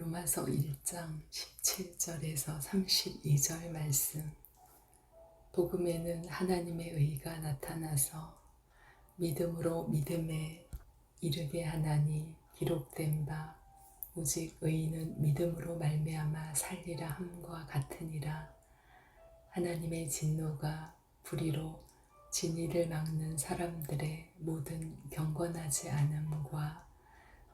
로마서 1장 17절에서 32절 말씀. 복음에는 하나님의 의가 나타나서 믿음으로 믿음에 이르게 하나니 기록된 바 오직 의인은 믿음으로 말미암아 살리라 함과 같으니라. 하나님의 진노가 불의로 진리를 막는 사람들의 모든 경건하지 않음과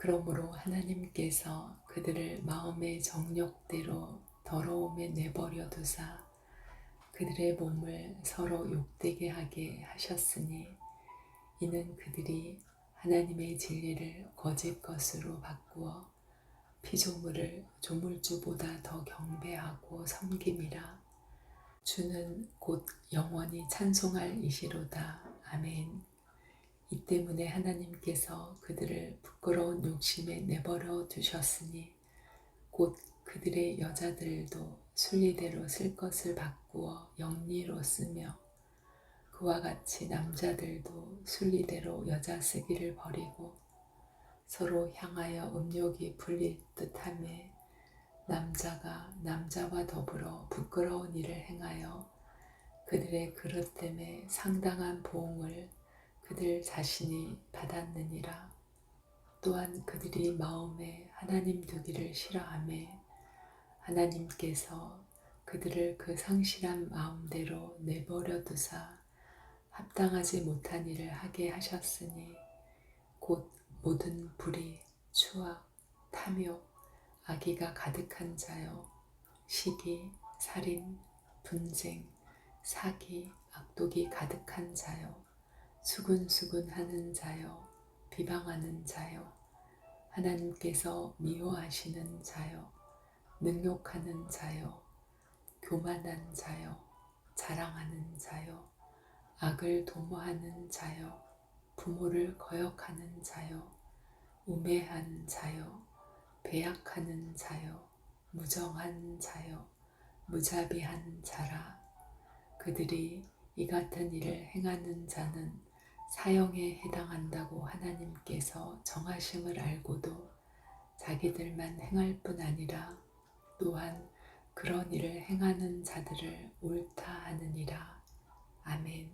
그러므로 하나님께서 그들을 마음의 정욕대로 더러움에 내버려 두사 그들의 몸을 서로 욕되게 하게 하셨으니 이는 그들이 하나님의 진리를 거짓 것으로 바꾸어 피조물을 조물주보다 더 경배하고 섬김이라. 주는 곧 영원히 찬송할 이시로다. 아멘. 이 때문에 하나님께서 그들을 부끄러운 욕심에 내버려 두셨으니 곧 그들의 여자들도 순리대로 쓸 것을 바꾸어 영리로 쓰며 그와 같이 남자들도 순리대로 여자 쓰기를 버리고 서로 향하여 음욕이 불릴 듯함에 남자가 남자와 더불어 부끄러운 일을 행하여 그들의 그릇 때문에 상당한 보응을 그들 자신이 받았느니라. 또한 그들이 마음에 하나님 두기를 싫어함에 하나님께서 그들을 그 상실한 마음대로 내버려 두사 합당하지 못한 일을 하게 하셨으니 곧 모든 불의, 추악, 탐욕, 악의가 가득한 자요, 시기, 살인, 분쟁, 사기, 악독이 가득한 자요, 수근수근하는 자요, 비방하는 자요, 하나님께서 미워하시는 자요, 능욕하는 자요, 교만한 자요, 자랑하는 자요, 악을 도모하는 자요, 부모를 거역하는 자요, 우매한 자요, 배약하는 자요, 무정한 자요, 무자비한 자라. 그들이 이 같은 일을 행하는 자는 사형에 해당한다고 하나님께서 정하심을 알고도 자기들만 행할 뿐 아니라 또한 그런 일을 행하는 자들을 옳다 하느니라. 아멘.